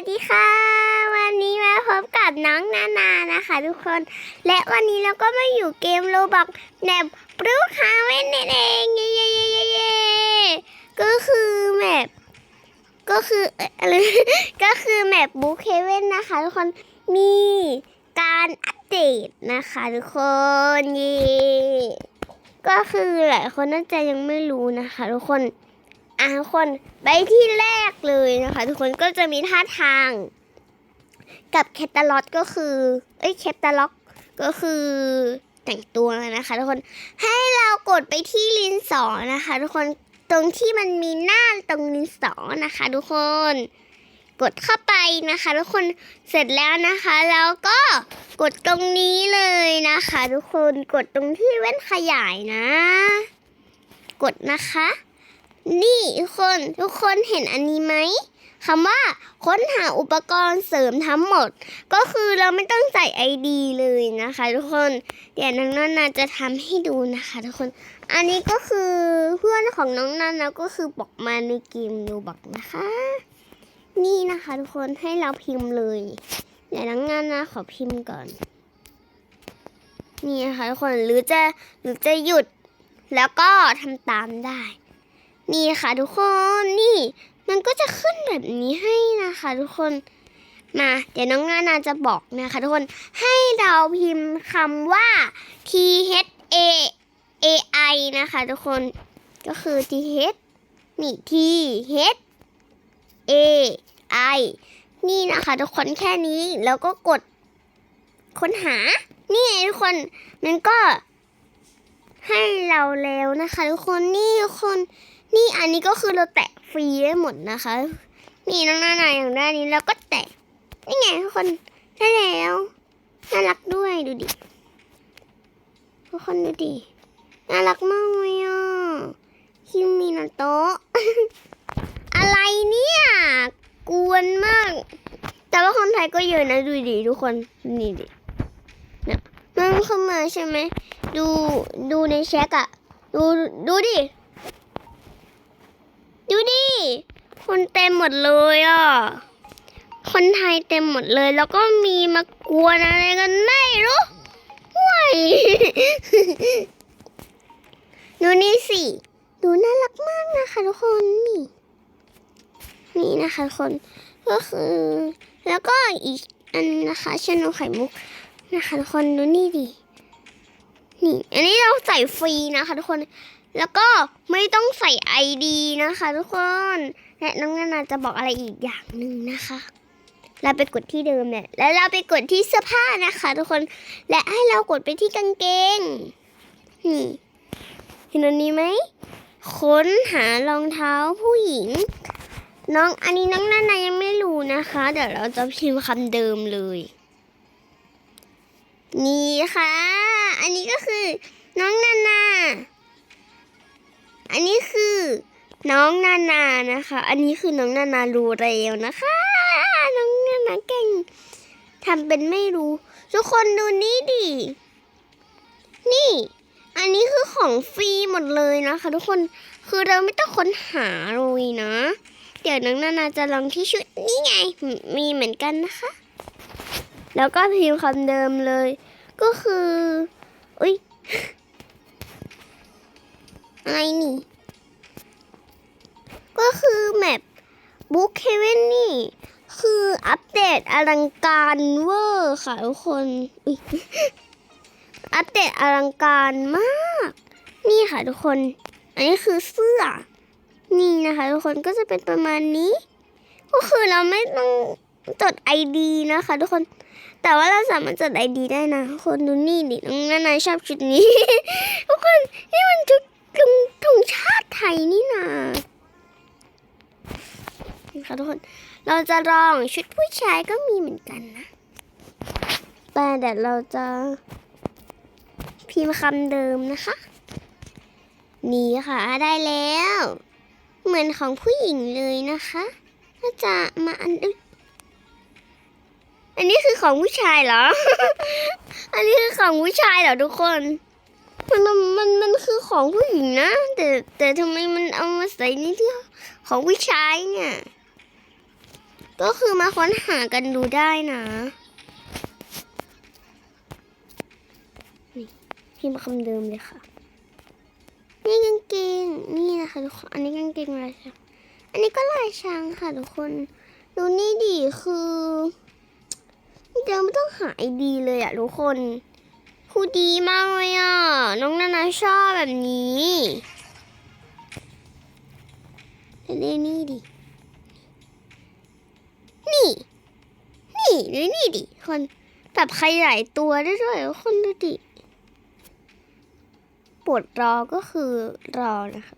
สดีค่ะ วันนี้มาพบกับน้องนานานะคะ ทุกคน และวันนี้เราก็มาอยู่เกมโรบอกแนบปลูกฮาเว่นนั่นเองเย้เย้เย้เย้เย้ก็คือแมปก็คือเอ่ออะไรก็คือแมปบุ๊คเฮเว่นนะคะ ทุกคนมีการอัปเดตนะคะ ทุกคนเย้ก็คือหลายคนน่าจะยังไม่รู้นะคะ ทุกคน อะทุกคนไปที่แรกเลยนะคะ ทุกคนก็จะมีท่าทาง กับแคตตาล็อตก็คือเอ้ยแคตตาล็อกก็คือแต่งตัวนะคะ ทุกคนให้เรากดไปที่ลินสอนะคะ ทุกคนตรงที่มันมีหน้าตรงลินสอนะคะ ทุกคน กดเข้าไปนะคะ ทุกคนเสร็จแล้วนะคะ แล้วก็กดตรงนี้เลยนะคะ ทุกคนกดตรงที่แว่นขยายนะ กดนะคะ นี่ทุกคนทุกคนเห็นอันนี้ไหมคำว่าค้นหาอุปกรณ์เสริมทั้งหมด ก็คือเราไม่ต้องใส่ไอดีเลยนะคะ ทุกคน เดี๋ยวน้องนานาจะทำให้ดูนะคะ ทุกคน อันนี้ก็คือเพื่อนของน้องนานาก็คือบอกมาในเกมดูบอกนะคะ นี่นะคะ ทุกคนให้เราพิมพ์เลย เดี๋ยวน้องนานาขอพิมพ์ก่อน นี่นะคะทุกคนหรือจะหรือจะหยุดแล้วก็ทำตามได้ นี่ค่ะทุกคนนี่ มันก็จะขึ้นแบบนี้ให้นะคะทุกคนมา เดี๋ยวน้องนานาจะบอกนะคะทุกคนให้เราพิมพ์คำว่า T H A A I นะคะทุกคนก็คือ T H นี่ T H A I นี่นะคะทุกคนแค่นี้แล้วก็กดค้นหา นี่ทุกคนมันก็ให้เราแล้วนะคะ ทุกคนนี่ทุกคน นี่อันนี้ก็คือเราแตะฟรีได้หมดนะคะ นี่น้องนานาอย่างด้านนี้เราก็แตะ นี่ไงทุกคนได้แล้ว น่ารักด้วยดูดิ ทุกคนดูดิ น่ารักมากเลยอะ คิมินาโตะอะไรเนี่ย กวนมาก แต่ว่าคนไทยก็เยอะนะดูดิทุกคน นี่ดิเนี่ยมันเข้ามาใช่ไหม ดู ดูในแชทอะดู ดูดิ คนเต็มหมดเลยอะ คนไทยเต็มหมดเลย แล้วก็มีมากวนอะไรกันไม่รู้ห่วยดูนี่สิ ดูน่ารักมากนะคะทุกคนนี่นี่นะคะทุกคน ก็คือ แล้วก็อีกอันนะคะชานมไข่มุกนะคะทุกคนดูนี่ดิ นี่ อันนี้เราใส่ฟรีนะคะทุกคน แล้วก็ไม่ต้องใส่ไอดีนะคะ ทุกคน และน้องนานาจะบอกอะไรอีกอย่างหนึ่งนะคะ เราไปกดที่เดิมเนี่ย แล้วเราไปกดที่เสื้อผ้านะคะ ทุกคน และให้เรากดไปที่กางเกง นี่เห็นอันนี้ไหม ค้นหารองเท้าผู้หญิง น้องอันนี้น้องนานายังไม่รู้นะคะ เดี๋ยวเราจะพิมพ์คำเดิมเลย นี่ค่ะ อันนี้ก็คือน้องนานา อันนี้คือน้องนานานะคะ อันนี้คือน้องนานารู้เร็วนะคะ น้องนานาเก่งทำเป็นไม่รู้ ทุกคนดูนี่ดิ นี่ อันนี้คือของฟรีหมดเลยนะคะ ทุกคน คือเราไม่ต้องค้นหาเลยนะ เดี๋ยวน้องนานาจะลองที่ชุดนี่ไง มีเหมือนกันนะคะ แล้วก็พิมพ์คำเดิมเลย ก็คือ อุ้ย อะไรนี่ ก็คือแมปบุ๊คเฮเว่นนี่ คืออัปเดตอลังการเวอร์ค่ะทุกคนอัปเดตอลังการมาก นี่ค่ะทุกคน อันนี้คือเสื้อ นี่นะคะ ทุกคนก็จะเป็นประมาณนี้ ก็คือเราไม่ต้องจดไอดีนะคะ ทุกคน แต่ว่าเราสามารถจดไอดีได้นะทุกคนดูนี่ดิน้องนานชอบชุดนี้ จะลองชุดผู้ชายก็มีเหมือนกันนะ แต่เดี๋ยวเราจะพิมพ์คำเดิมนะคะ นี่ค่ะได้แล้ว เหมือนของผู้หญิงเลยนะคะก็จะมาอันอึอันนี้คือของผู้ชายเหรอ อันนี้คือของผู้ชายเหรอทุกคน มันมันมันคือของผู้หญิงนะ แต่แต่ทำไมมันเอามาใส่ในที่ของผู้ชายเนี่ย ก็คือมาค้นหากันดูได้นะนี่พิมพ์คำเดิมเลยค่ะ นี่กางเกงนี่นะคะทุกคนอันนี้กางเกงลายช้างอันนี้ก็ลายช้างค่ะทุกคน ดูนี่ดิคือเดี๋ยวไม่ต้องหาไอดีเลยอะทุกคนคือดีมากเลยอะน้องนานาชอบแบบนี้เดี๋ยวนี่ดิ นี่ นี่ดูนี่ดิ คนแบบขยายตัวได้ด้วย คนดูดิปวดรอก็คือรอนะคะ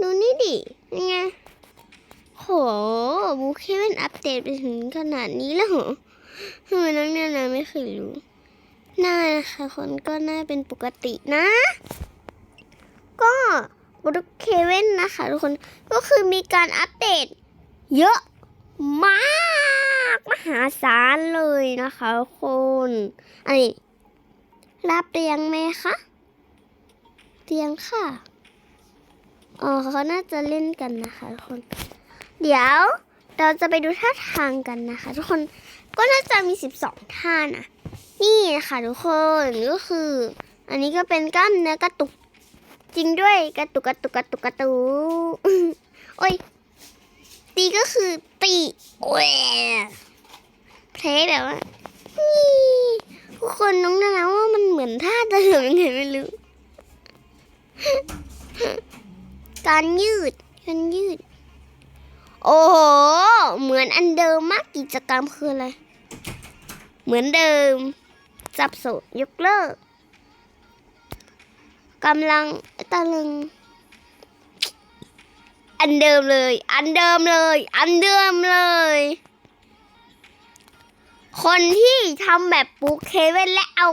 ดูนี่ดิยังไงโหบูเคเป็นอัปเดตไปถึงขนาดนี้แล้วเหรอทำไมน้องเนี่ยนะไม่เคยรู้หน้านะคะคนก็หน้าเป็นปกตินะ ก็บูเคเว่นนะคะทุกคนก็คือมีการอัปเดตเยอะ มากมหาศาลเลยนะคะทุกคนอันนี้รับเตียงไหมคะเตียงค่ะอ๋อเขาน่าจะเล่นกันนะคะทุกคน เดี๋ยวเราจะไปดูท่าทางกันนะคะ ทุกคนก็น่าจะมี 12 ท่านะนี่นะคะทุกคนก็คือ อันนี้ก็เป็นกล้ามเนื้อกระตุก จริงด้วยกระตุกกระตุกกระตุกกระตุกโอ้ยตีก็คือ ตีโอ้ยเพลย์แบบว่านี่ทุกคนน้องนานาว่ามันเหมือนท่าเดิมยังไงไม่รู้ การยืดการยืด โอ้โห เหมือนอันเดิมมากกิจกรรมคืออะไร เหมือนเดิม จับโสยกเลิกกำลังตะลึง อันเดิมเลย อันเดิมเลย อันเดิมเลย คนที่ทำแบบปูเคเว่นและเอา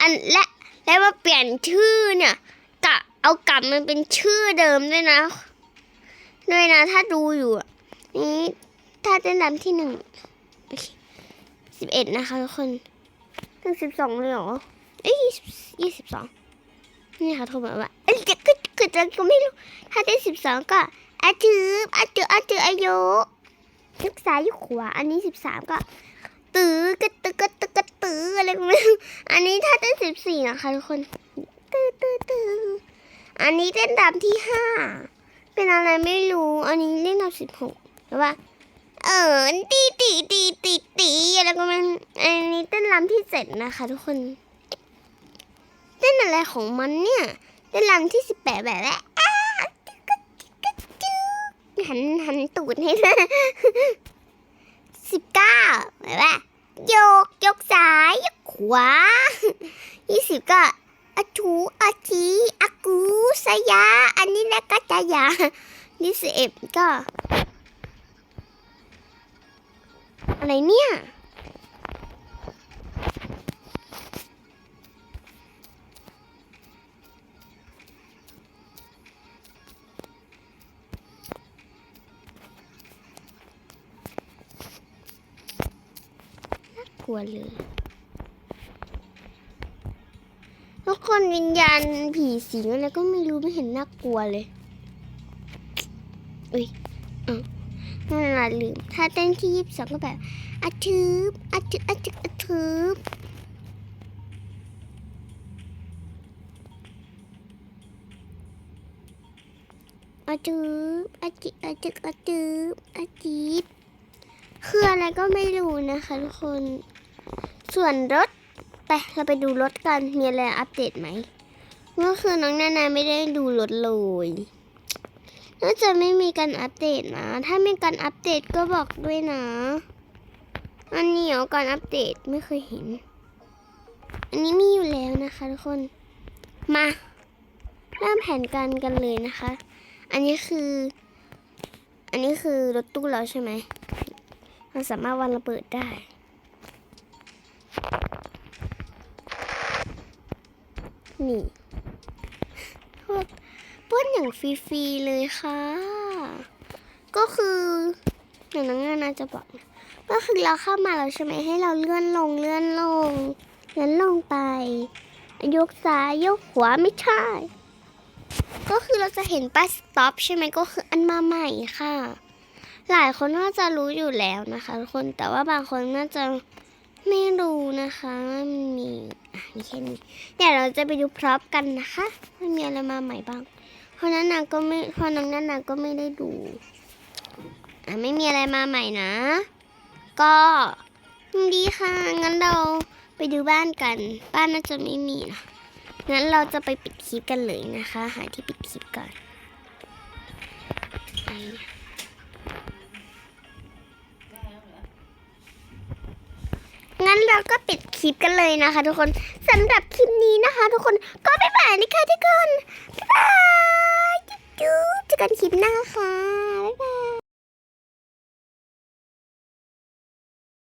อันและและมาเปลี่ยนชื่อเนี่ยกะเอากลับมันเป็นชื่อเดิมด้วยนะ ด้วยนะ ถ้าดูอยู่นี่ถ้าเต้นรำที่หนึ่งสิบเอ็ดนะคะทุกคนถึงสิบสองเลยเหรอเอ้ยยี่สิบสองนี่ค่ะโทรมาว่าเอ้ยจะก็ก็จะก็ไม่รู้ ถ้าเต้นสิบสองก็ อาจืบอาจืบอาจืบอายุยกซ้ายยกขวา อันนี้สิบสามก็ ตื้อกระตึกกระตึกกระตื้ออะไรก็ไม่รู้อันนี้ถ้าเต้นสิบสี่นะคะทุกคนตื้อตื้อตื้ออันนี้เต้นดำที่ห้าเป็นอะไรไม่รู้ อันนี้เล่นดำสิบหกแต่ว่า เออตีตีตีตีตีอะไรก็ไมันอันนี้เต้นรำที่เจ็ดนะคะ ทุกคน เต้นอะไรของมันเนี่ย เต้นรำที่สิบแปดแบบว่าอ้าจึ๊กกึ๊กจึ๊กกึ๊ก หันหันตูดให้สิบเก้าแบบว่าโยกยกซ้ายยกขวายี่สิบก็อาชูอาชีอากูสยา อันนี้นะก็จะยายี่สิบเอ็ดก็ อะไรเนี่ยัวเลยทุกคนวิญญาณผีสิงอะไรก็ไม่รู้ไม่เห็นน่ากลัวเลยอุ้ยอะนั่นละลืมถ้าเต้นที่ยี่สิบสองก็แบบอะทึบอะทึบอะทึบอะทึบอะทึบอะจิอะจึกอะทึบอะจีบคืออะไรก็ไม่รู้นะคะทุกคน ส่วนรถไปเราไปดูรถกันมีอะไรอัปเดตไหมก็คือน้องนานาไม่ได้ดูรถเลยน่าจะไม่มีการอัปเดตนะ ถ้ามีการอัปเดตก็บอกด้วยนะ อันนี้เหรอการอัปเดตไม่เคยเห็น อันนี้มีอยู่แล้วนะคะทุกคน มาเริ่มแผนการกันเลยนะคะ อันนี้คือ อันนี้คือรถตู้เราใช่ไหมเราสามารถวางระเบิดได้ นี่พวกป้วนอย่างฟรีๆเลยค่ะ ก็คืออย่างน้องนานาจะบอกนะก็คือเราเข้ามาแล้วใช่ไหมให้เราเลื่อนลงเลื่อนลงเลื่อนลงไป ยกซ้ายยกขวาไม่ใช่ ก็คือเราจะเห็นป้ายสต็อปใช่ไหมก็คืออันมาใหม่ค่ะ หลายคนน่าจะรู้อยู่แล้วนะคะทุกคนแต่ว่าบางคนน่าจะ ไม่รู้นะคะมันมีอะมีแค่นี้เดี๋ยวเราจะไปดูพร็อพกันนะคะว่ามีอะไรมาใหม่บ้าง เพราะนั้นนาก็ไม่เพราะน้องนันนาก็ไม่ได้ดูอะไม่มีอะไรมาใหม่นะ ก็ดีค่ะ งั้นเราไปดูบ้านกัน บ้านน่าจะไม่มีนะงั้นเราจะไปปิดคลิปกันเลยนะคะ หาที่ปิดคลิปก่อน เราก็ปิดคลิปกันเลยนะคะ ทุกคนสำหรับคลิปนี้นะคะ ทุกคนก็บ๊ายบายนะคะทุกคนบ๊ายบายจุ๊บเจอกันคลิปหน้าค่ะบ๊ายบาย